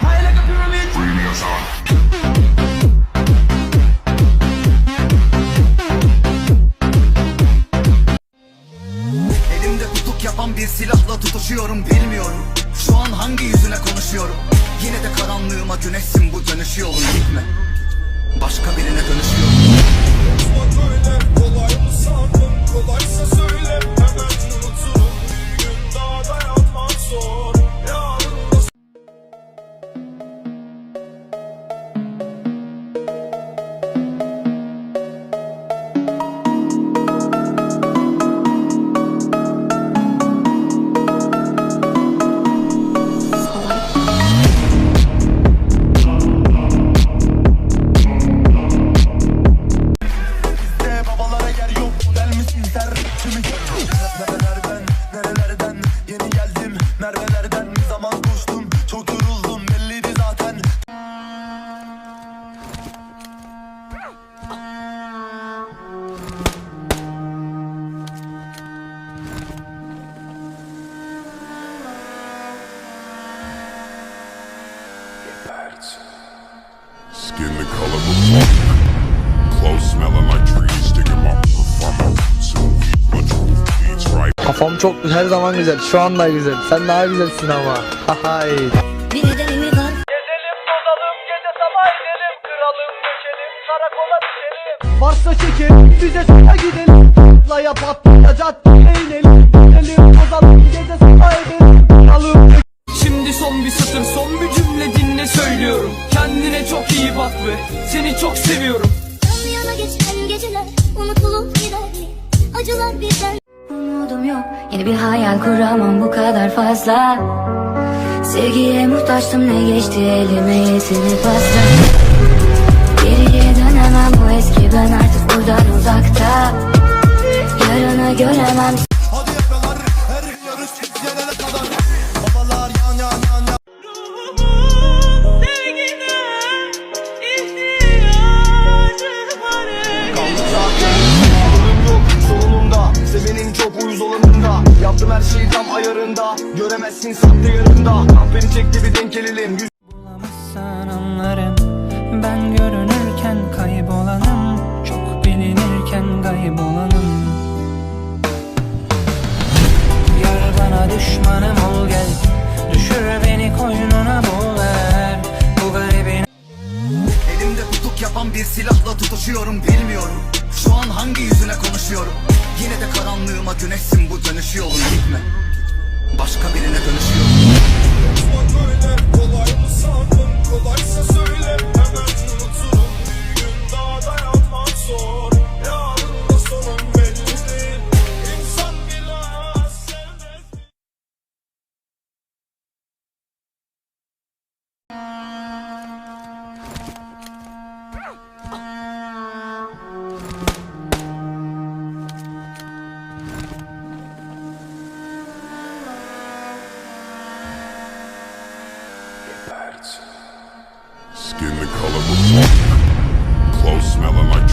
High like a pyramid. Yapan bir silahla tutuşuyorum bilmiyorum. Şu an hangi yüzüne konuşuyorum? Yine de karanlığıma güneşsin bu dönüşü yolun gitme. Başka birine dönüşüyorum Skin the color of funk. Clothes smelling like trees. Sticking my from a some weed, bunch of beats right. Kafam çok her zaman güzel. Şu anda güzel. Sen daha güzelsin ama. Hay. Bir nedeni mi var? Gezelim tozalım gece sabah edelim Kıralım döşelim karakola düşelim Varsa çekelim bize sana gidelim Patlaya patlaya caddeye inelim Gidelim tozalım gece sabah edelim Acılar bizden Umudum yok. Yeni bir hayal kuramam bu kadar fazla. Sevgiye muhtaçtım ne geçti elime yetinip asla tam ayarında Göremezsin sahte yarında Kahveni çekti bir denk gelelim Yüz Bulamazsan anlarım. Ben görünürken kaybolanım. Çok bilinirken kaybolanım Yar bana düşmanım ol gel. Düşür beni koynuna boğar Bu garibin Elimde tutuk yapan bir silahla tutuşuyorum bilmiyorum. Şu an hangi yüzüne konuşuyorum? Yine de karanlığıma güneşsin bu dönüş yolun gitme Başka birine dönüşüyorum Böyle kolay mı sandın? Kolaysa söyle skin the color of smoke. Clothes smelling like